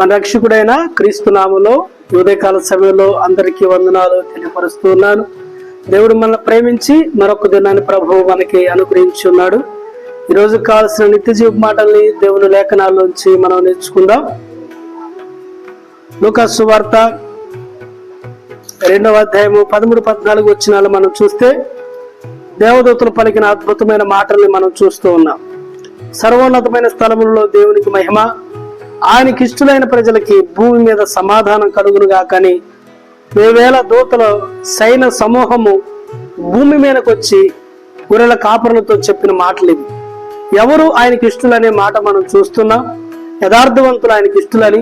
మన రక్షకుడైన క్రీస్తు నామలో ఉదయకాల సమయంలో అందరికీ వందనాలు తెలియపరుస్తూ ఉన్నాను. దేవుడు మన ప్రేమించి మరొక దినాన్ని ప్రభువు మనకి అనుగ్రహించి ఉన్నాడు. ఈరోజు కావాల్సిన నిత్య జీవ మాటల్ని దేవుని లేఖనాల్లోంచి మనం నేర్చుకుందాం. లోక సువార్త రెండవ అధ్యాయము పదమూడు పద్నాలుగు వచ్చినాలు మనం చూస్తే దేవదూతలు పలికిన అద్భుతమైన మాటల్ని మనం చూస్తూ ఉన్నాం. సర్వోన్నతమైన స్థలములలో దేవునికి మహిమ ఆయనకి ఇష్టలైన ప్రజలకి భూమి మీద సమాధానం కలుగునుగా కానీ వేవేల దూతల సైన సమూహము భూమి మీదకి వచ్చి గొర్రెల కాపరులతో చెప్పిన మాటలు ఇవి ఎవరు ఆయనకి ఇష్టలనే మాట మనం చూస్తున్నాం? యథార్థవంతులు ఆయనకి ఇష్టలని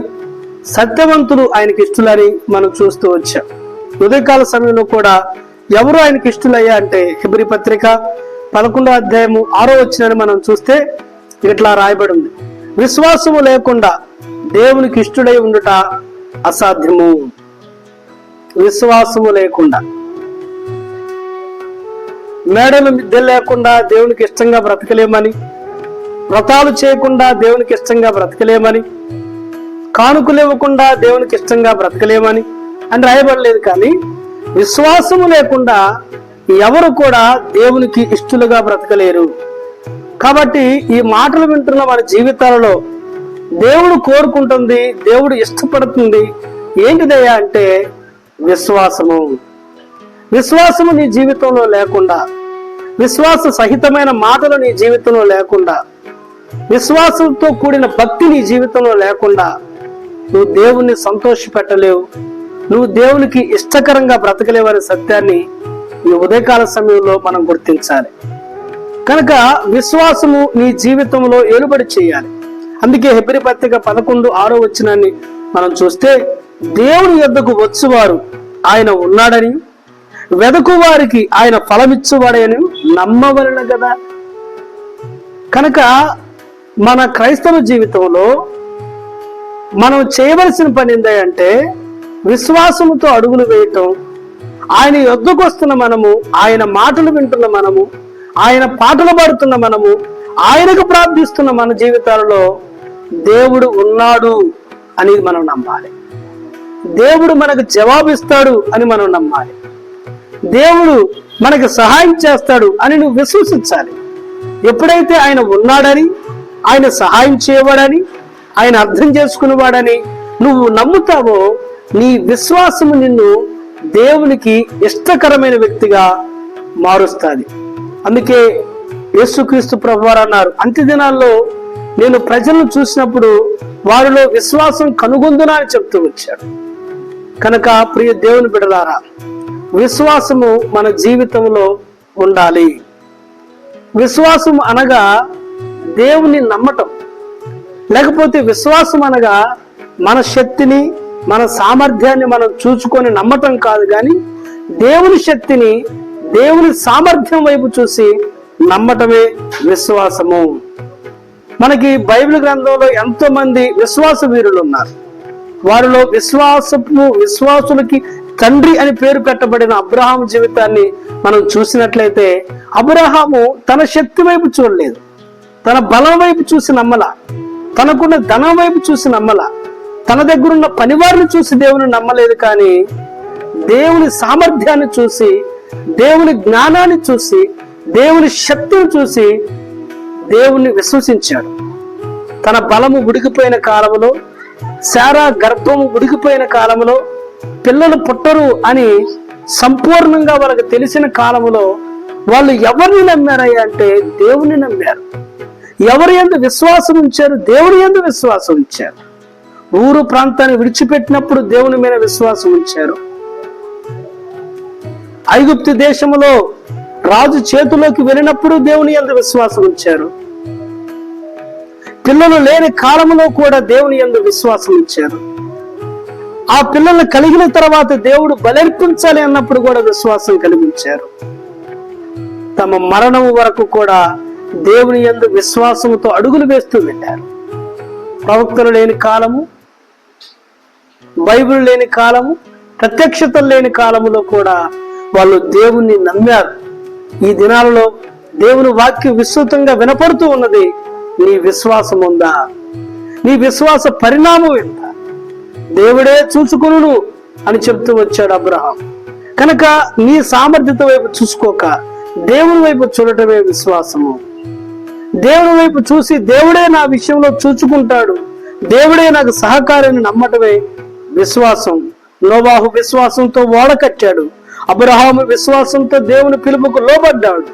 సత్యవంతులు ఆయనకి ఇష్టలని మనం చూస్తూ వచ్చాం. ఉదయకాల సమయంలో కూడా ఎవరు ఆయనకి ఇష్టలయ్యా అంటే హిబ్రి పత్రిక పదకొండో అధ్యాయము ఆరో వచ్చినని మనం చూస్తే ఇట్లా రాయబడి ఉంది విశ్వాసము లేకుండా దేవునికి ఇష్టడై ఉండుట అసాధ్యము. విశ్వాసము లేకుండా. మేడలు మిద్దె లేకుండా దేవునికి ఇష్టంగా బ్రతకలేమని వ్రతాలు చేయకుండా దేవునికి ఇష్టంగా బ్రతకలేమని కానుకలు ఇవ్వకుండా దేవునికి ఇష్టంగా బ్రతకలేమని అని రాయబడలేదు కానీ విశ్వాసము లేకుండా ఎవరు కూడా దేవునికి ఇష్టలుగా బ్రతకలేరు. కాబట్టి ఈ మాటలు వింటున్న మన జీవితాలలో దేవుడు కోరుకుంటుంది దేవుడు ఇష్టపడుతుంది. ఏంటిదయ్యా అంటే విశ్వాసము. విశ్వాసము నీ జీవితంలో లేకుండా విశ్వాస సహితమైన మాటలు నీ జీవితంలో లేకుండా విశ్వాసంతో కూడిన భక్తి నీ జీవితంలో లేకుండా నువ్వు దేవుణ్ణి సంతోష పెట్టలేవు నువ్వు దేవునికి ఇష్టకరంగా బ్రతకలేవనే సత్యాన్ని ఈ ఉదయకాల సమయంలో మనం గుర్తించాలి. కనుక విశ్వాసము నీ జీవితంలో ఏలుబడి చేయాలి. అందుకే హెబ్రి పత్రిక పదకొండు ఆరో వచ్చినాన్ని మనం చూస్తే దేవుని యొద్దకు వచ్చువారు ఆయన ఉన్నాడని వెదకు వారికి ఆయన ఫలమిచ్చువాడని నమ్మవలన కదా కనుక మన క్రైస్తవ జీవితంలో మనం చేయవలసిన పని ఏంటంటే విశ్వాసముతో అడుగులు వేయటం ఆయన యొద్దకు వస్తున్న మనము ఆయన మాటలు వింటున్న మనము ఆయన పాటలు పాడుతున్న మనము ఆయనకు ప్రార్థిస్తున్న మన జీవితాలలో దేవుడు ఉన్నాడు అని మనం నమ్మాలి. దేవుడు మనకు జవాబిస్తాడు అని మనం నమ్మాలి. దేవుడు మనకు సహాయం చేస్తాడు అని నువ్వు విశ్వసించాలి. ఎప్పుడైతే ఆయన ఉన్నాడని ఆయన సహాయం చేయవాడని ఆయన అర్థం చేసుకునేవాడని నువ్వు నమ్ముతావో నీ విశ్వాసము నిన్ను దేవునికి ఇష్టకరమైన వ్యక్తిగా మారుస్తుంది. అందుకే యేసుక్రీస్తు ప్రభువారు అన్నారు. అంత్య దినాల్లో నేను ప్రజలను చూసినప్పుడు వారిలో విశ్వాసం కనుగొందునా అని చెప్తూ వచ్చాడు. కనుక ప్రియ దేవుని బిడలారా విశ్వాసము మన జీవితంలో ఉండాలి. విశ్వాసం అనగా దేవుని నమ్మటం. లేకపోతే విశ్వాసం అనగా మన శక్తిని మన సామర్థ్యాన్ని మనం చూచుకొని నమ్మటం కాదు కానీ దేవుని శక్తిని దేవుని సామర్థ్యం వైపు చూసి నమ్మటమే విశ్వాసము. మనకి బైబిల్ గ్రంథంలో ఎంతో మంది విశ్వాస వీరులు ఉన్నారు. వారిలో విశ్వాసము విశ్వాసులకి తండ్రి అని పేరు పెట్టబడిన అబ్రహాం జీవితాన్ని మనం చూసినట్లయితే అబ్రహాము తన శక్తి వైపు చూడలేదు. తన బలం వైపు చూసి నమ్మల. తనకున్న ధనం వైపు చూసి నమ్మల. తన దగ్గరున్న పనివారిని చూసి దేవుని నమ్మలేదు కానీ దేవుని సామర్థ్యాన్ని చూసి దేవుని జ్ఞానాన్ని చూసి దేవుని శక్తిని చూసి దేవుణ్ణి విశ్వసించాడు. తన బలము ఉడికిపోయిన కాలంలో శారా గర్భము ఉడికిపోయిన కాలంలో పిల్లలు పుట్టరు అని సంపూర్ణంగా వాళ్ళకి తెలిసిన కాలంలో వాళ్ళు ఎవరిని నమ్మారయ్యా అంటే దేవుని నమ్మారు. ఎవరి ఎందు విశ్వాసం ఉంచారు? దేవుని ఎందు విశ్వాసం ఉంచారు. ఊరు ప్రాంతాన్ని విడిచిపెట్టినప్పుడు దేవుని మీద విశ్వాసం ఉంచారు. ఐగుప్తి దేశంలో రాజు చేతిలోకి వెళ్ళినప్పుడు దేవుని ఎందు విశ్వాసం ఉంచారు. పిల్లలు లేని కాలంలో కూడా దేవుని ఎందు విశ్వాసం ఉంచారు. ఆ పిల్లలు కలిగిన తర్వాత దేవుడు బలర్పించాలి అన్నప్పుడు కూడా విశ్వాసం కలిగించారు. తమ మరణం వరకు కూడా దేవుని యందు విశ్వాసంతో అడుగులు వేస్తూ వెళ్ళారు. ప్రవక్తలు లేని కాలము బైబిల్ లేని కాలము ప్రత్యక్షతలు లేని కాలములో కూడా వాళ్ళు దేవుణ్ణి నమ్మారు. ఈ దినాలలో దేవుని వాక్యం విస్తృతంగా వినపడుతూ ఉన్నది. నీ విశ్వాసం ఉందా? నీ విశ్వాస పరిణామం ఎంత? దేవుడే చూసుకును అని చెప్తూ వచ్చాడు అబ్రహాం. కనుక నీ సామర్థ్యత వైపు చూసుకోక దేవుని వైపు చూడటమే విశ్వాసము. దేవుని వైపు చూసి దేవుడే నా విషయంలో చూచుకుంటాడు. దేవుడే నాకు సహకారాన్ని నమ్మటమే విశ్వాసం. నోవాహు విశ్వాసంతో ఓడ కట్టాడు. అబ్రహాము విశ్వాసంతో దేవుని పిలుపుకు లోబడ్డాడు.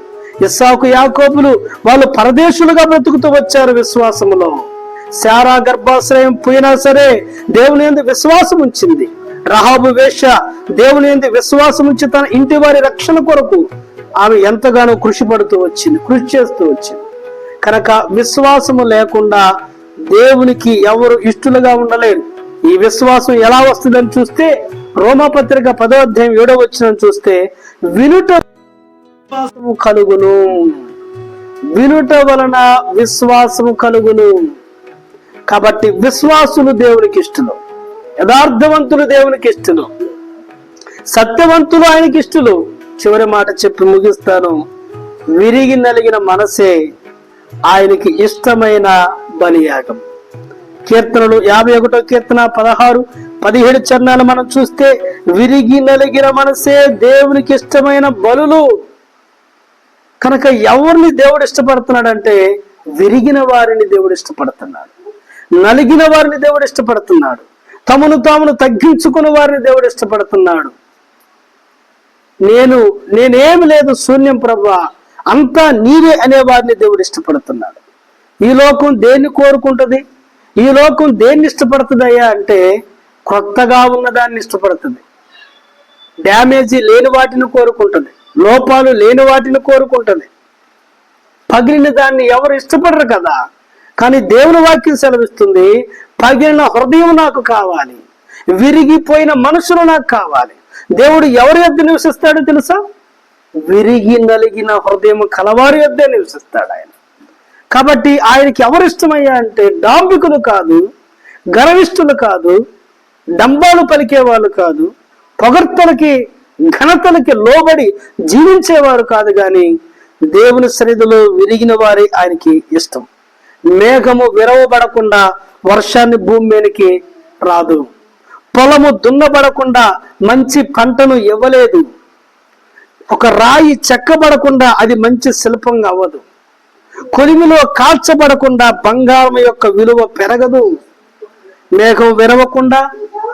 ఇస్సాకు యాకోబులు వాళ్ళు పరదేశులుగా బ్రతుకుతూ వచ్చారు విశ్వాసములో. శారా గర్భాశ్రయం పోయినా సరే దేవుని ఎందు విశ్వాసం ఉంచింది. రహాబు వేష దేవుని ఎందు విశ్వాసం ఉంచి తన ఇంటి వారి రక్షణ కొరకు ఆమె ఎంతగానో కృషి పడుతూ వచ్చింది కృషి చేస్తూ వచ్చింది. కనుక విశ్వాసము లేకుండా దేవునికి ఎవరు ఇష్టలుగా ఉండలేరు. ఈ విశ్వాసం ఎలా వస్తుందని చూస్తే రోమపత్రిక పదో అధ్యాయం ఏడో వచ్చిన చూస్తే వినుట విశ్వాసము కలుగును. వినుట వలన విశ్వాసము కలుగును. కాబట్టి విశ్వాసులు దేవునికి ఇష్టలు. యథార్థవంతులు దేవునికి ఇష్టలు. సత్యవంతులు ఆయనకి ఇష్టలు. చివరి మాట చెప్పి ముగిస్తాను. విరిగి నలిగిన మనసే ఆయనకి ఇష్టమైన బలియాగం. కీర్తనలు యాభై ఒకటో కీర్తన పదహారు పదిహేడు చరణాలు మనం చూస్తే విరిగి నలిగిన మనసే దేవునికి ఇష్టమైన బలులు. కనుక ఎవరిని దేవుడు ఇష్టపడుతున్నాడంటే విరిగిన వారిని దేవుడు ఇష్టపడుతున్నాడు. నలిగిన వారిని దేవుడు ఇష్టపడుతున్నాడు. తమను తామును తగ్గించుకున్న వారిని దేవుడు ఇష్టపడుతున్నాడు. నేను నేనేమి లేదు శూన్యం ప్రభా అంతా నీరే అనే వారిని దేవుడు ఇష్టపడుతున్నాడు. ఈ లోకం దేన్ని కోరుకుంటుంది? ఈ లోకం దేన్ని ఇష్టపడుతుందయ్యా అంటే కొత్తగా ఉన్న దాన్ని ఇష్టపడుతుంది. డ్యామేజీ లేని వాటిని కోరుకుంటుంది. లోపాలు లేని వాటిని కోరుకుంటుంది. పగిలిన దాన్ని ఎవరు ఇష్టపడరు కదా. కానీ దేవుని వాక్యం సెలవిస్తుంది పగిలిన హృదయం నాకు కావాలి విరిగిపోయిన మనుషులు నాకు కావాలి. దేవుడు ఎవరి యొద్ నివసిస్తాడో తెలుసా? విరిగి నలిగిన హృదయం కలవారి యొద్దే నివసిస్తాడు ఆయన. కాబట్టి ఆయనకి ఎవరు ఇష్టమయ్యా అంటే డాంబికులు కాదు గర్విష్ఠులు కాదు డంబాలు పలికేవాళ్ళు కాదు పొగర్తలకి ఘనతలకి లోబడి జీవించేవారు కాదు కానీ దేవుని సన్నిధిలో విరిగిన వారే ఆయనకి ఇష్టం. మేఘము విరవబడకుండా వర్షాన్ని భూమి మీదకి రాదు. పొలము దున్నబడకుండా మంచి పంటను ఇవ్వలేదు. ఒక రాయి చెక్కబడకుండా అది మంచి శిల్పంగా అవ్వదు. కొలిమిలో కాల్చబడకుండా బంగారం యొక్క విలువ పెరగదు. మేఘం విరవకుండా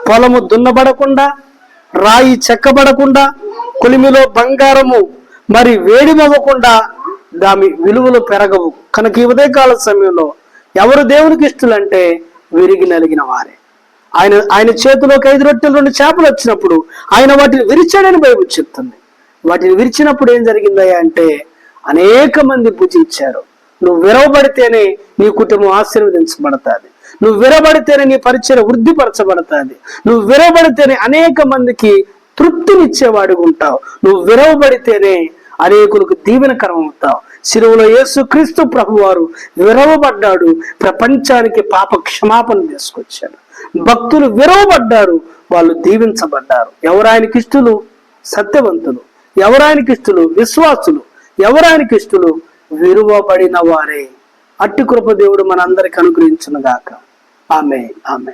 పొలము దున్నబడకుండా రాయి చెక్కబడకుండా కొలిమిలో బంగారము మరి వేడిమవ్వకుండా దాని విలువలు పెరగవు. కనుక ఈ ఉదయకాల సమయంలో ఎవరు దేవునికి ఇష్టలంటే విరిగి నలిగిన వారే. ఆయన ఆయన చేతిలోకి ఐదు రొట్టెలు రెండు చేపలు వచ్చినప్పుడు ఆయన వాటిని విరిచాడని బైబుల్ చెప్తుంది. వాటిని విరిచినప్పుడు ఏం జరిగిందయ్యా అంటే అనేక మంది భుజించారు నువ్వు విరవబడితేనే నీ కుటుంబం ఆశీర్వదించబడతాది. నువ్వు విరబడితేనే నీ పరిచయం వృద్ధిపరచబడతాది. నువ్వు విరవబడితేనే అనేక మందికి తృప్తినిచ్చేవాడిగా ఉంటావు. నువ్వు విరవబడితేనే అనేకులకు దీవెనకరం అవుతావు. శిలువలో యేసుక్రీస్తు ప్రభువారు ప్రభు వారు విరవబడ్డాడు. ప్రపంచానికి పాప క్షమాపణ తీసుకొచ్చాడు. భక్తులు విరవబడ్డారు. వాళ్ళు దీవించబడ్డారు. ఎవరాయనకి ఇష్టలు? సత్యవంతులు. ఎవరాయనకి ఇష్టలు? విశ్వాసులు. ఎవరాయనకి ఇష్టలు? విరువబడిన వారే. అట్టి కృప దేవుడు మనందరికి అనుగ్రహించును గాక ఆమె ఆమె